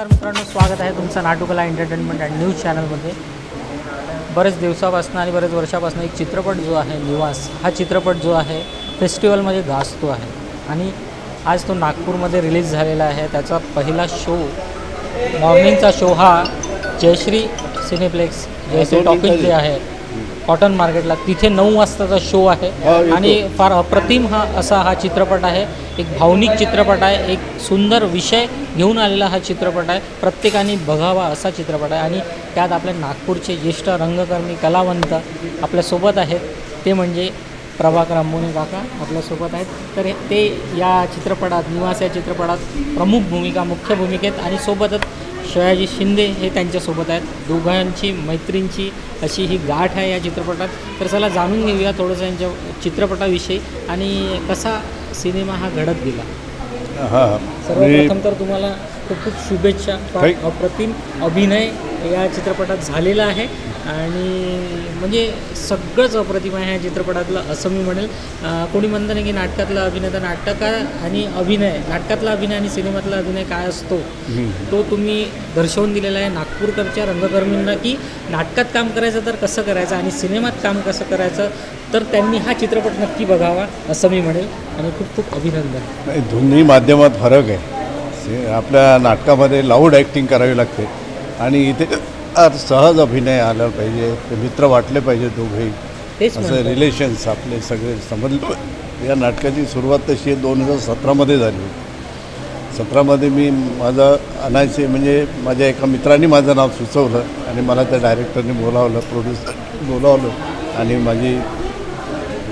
नमस्कार मित्रांनो स्वागत आहे तुमचं नाटुकला एंटरटेनमेंट अँड न्यूज चॅनलमध्ये बरेच दिवसापासून आणि बरेच वर्षापासून एक चित्रपट जो आहे निवास हा चित्रपट जो आहे फेस्टिवलमध्ये गाजतो आहे. आणि आज तो नागपूरमध्ये रिलीज झालेला आहे. त्याचा पहिला शो मॉर्निंगचा शो हा जयश्री सिनेप्लेक्स जयश्री टॉकीज जे. आहे. कॉटन मार्केटला तिथे नऊ वाजताचा शो आहे. हा. आणि फार अप्रतिम हा असा हा चित्रपट आहे. एक भावनिक चित्रपट आहे. एक सुंदर विषय घेऊन आलेला हा चित्रपट आहे. प्रत्येकाने बघावा असा चित्रपट आहे. आणि त्यात आपल्या नागपूरचे ज्येष्ठ रंगकर्मी कलावंत आपल्यासोबत आहेत. ते म्हणजे प्रभाकर अंबोने काका आपल्यासोबत आहेत. तर ते या चित्रपटात निवास या चित्रपटात प्रमुख भूमिका मुख्य भूमिकेत आणि सोबतच शयाजी शिंदे हे त्यांच्यासोबत आहेत. दोघांची मैत्रींची अशी ही गाठ आहे या चित्रपटात. तर चला जाणून घेऊया थोडंसं यांच्या चित्रपटाविषयी आणि कसा सिनेमा हा घडत गेला? हां सर्वप्रथम तर तुम्हाला खूप खूप शुभेच्छा फार अप्रतिम अभिनय या चित्रपटात झालेला आहे. आणि म्हणजे सगळंच अप्रतिम आहे या चित्रपटातलं असं मी म्हणेल. कोणी म्हणतं ना की नाटकातला अभिनेता नाटककार आणि अभिनय नाटकातला अभिनय आणि सिनेमातला अभिनय काय असतो? तो तुम्ही दर्शवून दिलेला आहे नागपूरकरच्या रंगकर्मींना की नाटकात काम करायचं तर कसं करायचं आणि सिनेमात काम कसं करायचं? तर त्यांनी हा चित्रपट नक्की बघावा असं मी म्हणेल. आणि खूप खूप अभिनंदन. नाही, दोन्ही माध्यमात फरक आहे. आपल्या नाटकामध्ये लाऊड ॲक्टिंग करावी लागते. आणि इथे सहज अभिनय आला पाहिजे ते मित्र वाटले पाहिजे दोघेही. असं. रिलेशन्स आपले सगळे समजले. या नाटकाची सुरुवात तशी दोन हजार सतरामध्ये झाली. सतरामध्ये मी माझा अनायसे म्हणजे माझ्या एका मित्राने माझं नाव सुचवलं आणि मला त्या डायरेक्टरने बोलावलं प्रोड्युसर बोलावलं आणि माझी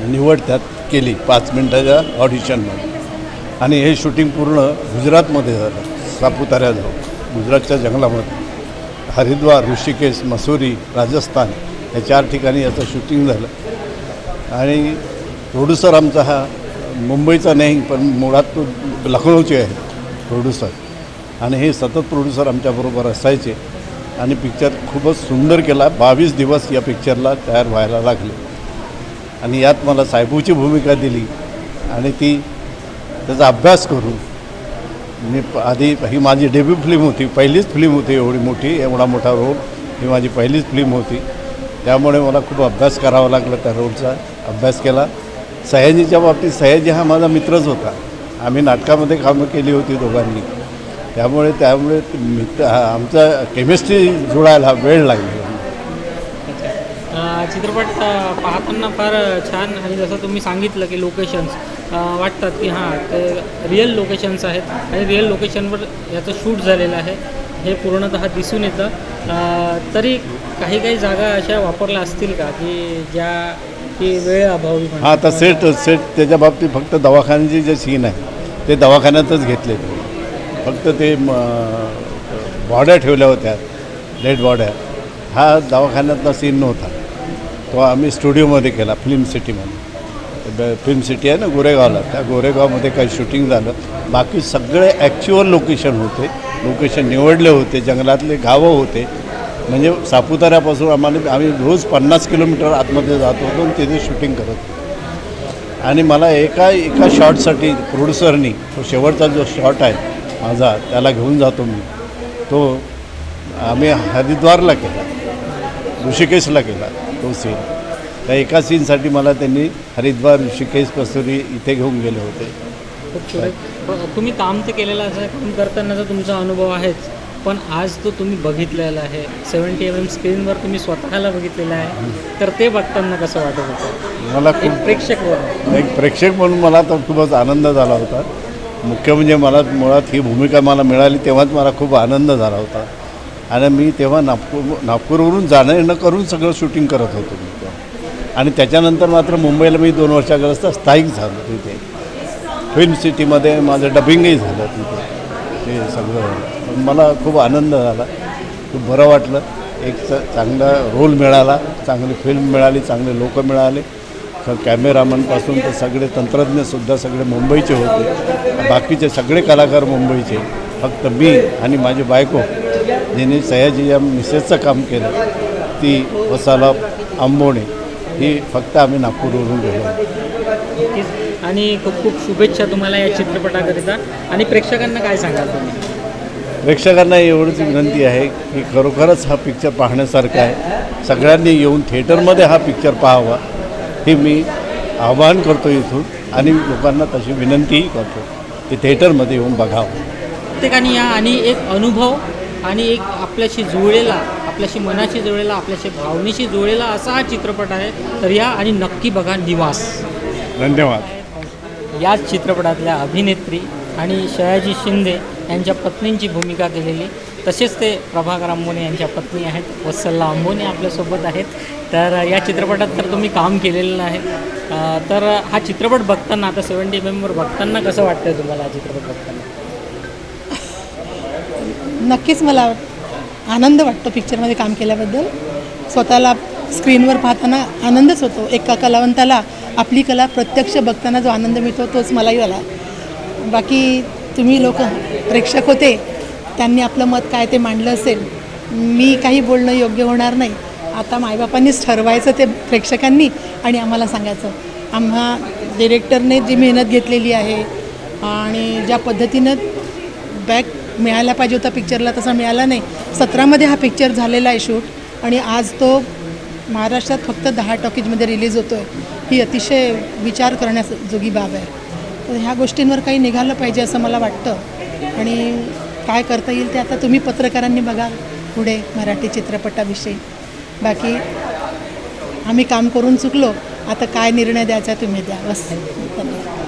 निवड त्यात केली पाच मिनटाच्या ऑडिशनमध्ये आणि हे शूटिंग पूर्ण गुजरातमध्ये झालं सापुताऱ्याजवळ. गुजरातच्या जंगलामध्ये. हरिद्वार ऋषिकेश मसुरी राजस्थान या चार ठिकाणी याचं शूटिंग झालं. आणि प्रोड्युसर आमचा हा मुंबईचा नाही पण मुळात तो लखनौचे आहे प्रोड्युसर. आणि हे सतत प्रोड्युसर आमच्याबरोबर असायचे. आणि पिक्चर खूपच सुंदर केला. बावीस दिवस या पिक्चरला तयार व्हायला लागले. आणि यात मला साहेबूची भूमिका दिली. आणि ती त्याचा अभ्यास करून मी आधी ही माझी डेब्यू फिल्म होती पहिलीच फिल्म होती एवढी मोठी एवढा मोठा रोल ही माझी पहिलीच फिल्म होती. त्यामुळे मला खूप अभ्यास करावा लागला त्या रोलचा अभ्यास केला. सयाजीच्या बाबतीत सयाजी हा माझा मित्रच होता. आम्ही नाटकामध्ये कामं केली होती दोघांनी. त्यामुळे त्यामुळे मित्र हा आमचा केमिस्ट्री जुळायला वेळ लागली. चित्रपट पाहताना फार छान आणि जसं तुम्ही सांगितलं की लोकेशन्स वाटतात की हां ते रिअल लोकेशन्स आहेत आणि रिअल लोकेशनवर याचं शूट झालेलं आहे. हे पूर्णतः दिसून येतं. तरी काही काही जागा अशा वापरल्या असतील का की ज्या की वेळ अभावी हां हा आता सेट सेट त्याच्या बाबतीत फक्त दवाखान्याची जे सीन आहे ते दवाखान्यातच घेतले फक्त ते म, बॉड्या ठेवल्या होत्या डेड बॉड्या हा दवाखान्यातला सीन नव्हता. तो आम्ही स्टुडिओमध्ये केला फिल्म सिटीमध्ये. फिल्म सिटी आहे ना गोरेगावला. त्या गोरेगावमध्ये काही शूटिंग झालं. बाकी सगळे ॲक्च्युअल लोकेशन होते. लोकेशन निवडले होते जंगलातले गावं होते. म्हणजे सापुताऱ्यापासून आम्हाला आम्ही रोज पन्नास किलोमीटर आतमध्ये जात होतो आणि तिथे शूटिंग करत होतो. आणि मला एका एका शॉटसाठी प्रोड्युसरनी तो शेवटचा जो शॉट आहे माझा त्याला घेऊन जातो मी. तो आम्ही हरिद्वारला केला. ऋषिकेशला केला तो सीन त्या एका सीनसाठी मला त्यांनी हरिद्वार ऋषिकेश कसुरी इथे घेऊन गेले होते. तुम्ही काम तर केलेलं असं काम करतानाचा तुमचा अनुभव आहेच. पण आज तो तुम्ही बघितलेला आहे. सेवन्टी एम एम स्क्रीनवर तुम्ही स्वतःला बघितलेलं आहे. तर ते बघताना कसं वाटत होतं? मला खूप प्रेक्षक एक प्रेक्षक म्हणून मला तर खूपच आनंद झाला होता. मुख्य म्हणजे मला मुळात ही भूमिका मला मिळाली तेव्हाच मला खूप आनंद झाला होता. आणि मी तेव्हा नागपूर नागपूरवरून जाणं येणं करून सगळं शूटिंग करत होतो मी तेव्हा. आणि त्याच्यानंतर मात्र मुंबईला मी दोन वर्षाग्रस्त स्थायिक झालो तिथे. फिल्म सिटीमध्ये माझं डबिंगही झालं तिथे. ते सगळं. मला खूप आनंद झाला. खूप बरं वाटलं. एक चांगला रोल मिळाला. चांगली फिल्म मिळाली चांगले लोक मिळाले. कॅमेरामनपासून तर सगळे तंत्रज्ञसुद्धा सगळे मुंबईचे होते. बाकीचे सगळे कलाकार मुंबईचे. फक्त मी आणि माझी बायको जिने सयाजी या मिसेसचं काम केलं. ती वसाला आंबोणे ही फक्त आम्ही नागपूरवरून गेलो. आणि खूप खूप शुभेच्छा तुम्हाला या चित्रपटाकरिता. आणि प्रेक्षकांना काय सांगाल तुम्ही? प्रेक्षकांना एवढीच विनंती आहे की खरोखरच हा पिक्चर पाहण्यासारखा आहे. सगळ्यांनी येऊन थिएटरमध्ये हा पिक्चर पाहावा. हे मी आवाहन करतो इथून आणि लोकांना तशी विनंतीही करतो की थिएटरमध्ये येऊन बघावं. प्रत्येकाने या आणि एक अनुभव आणि एक आपल्याशी जुळलेला आपल्याशी मनाशी जुळलेला आपल्याशी भावनेशी जुळलेला असा हा चित्रपट आहे तर या आणि नक्की बघा निवास. धन्यवाद. याच चित्रपटातल्या अभिनेत्री आणि शयाजी शिंदे यांच्या पत्नींची भूमिका केलेली तसेच ते प्रभाकर आंबोने यांच्या पत्नी आहेत वत्सल्ला आंबोने आपल्यासोबत आहेत. तर या चित्रपटात तर तुम्ही काम केलेलं आहे. तर हा चित्रपट बघताना आता सेवन्टी एम एमवर बघताना कसं वाटतं तुम्हाला हा चित्रपट बघताना? नक्कीच मला आनंद वाटतो पिक्चरमध्ये काम केल्याबद्दल. स्वतःला स्क्रीनवर पाहताना आनंदच होतो. एका कलावंताला आपली कला प्रत्यक्ष बघताना जो आनंद मिळतो तोच मलाही आला. बाकी तुम्ही लोक प्रेक्षक होते त्यांनी आपलं मत काय ते मांडलं असेल मी काही बोलणं योग्य होणार नाही. आता मायबापांनीच ठरवायचं ते प्रेक्षकांनी आणि आम्हाला सांगायचं. आम्हा डिरेक्टरने जी मेहनत घेतलेली आहे आणि ज्या पद्धतीनं मिळायला पाहिजे होता पिक्चरला तसा मिळाला नाही. सतरामध्ये हा पिक्चर झालेला आहे शूट आणि आज तो महाराष्ट्रात फक्त दहा टॉकीजमध्ये रिलीज होतो आहे ही अतिशय विचार करण्याजोगी बाब आहे. तर ह्या गोष्टींवर काही निघालं पाहिजे असं मला वाटतं. आणि काय करता येईल ते आता तुम्ही पत्रकारांनी बघा पुढे मराठी चित्रपटाविषयी. बाकी आम्ही काम करून चुकलो. आता काय निर्णय द्यायचा तुम्ही द्या. बस. धन्यवाद.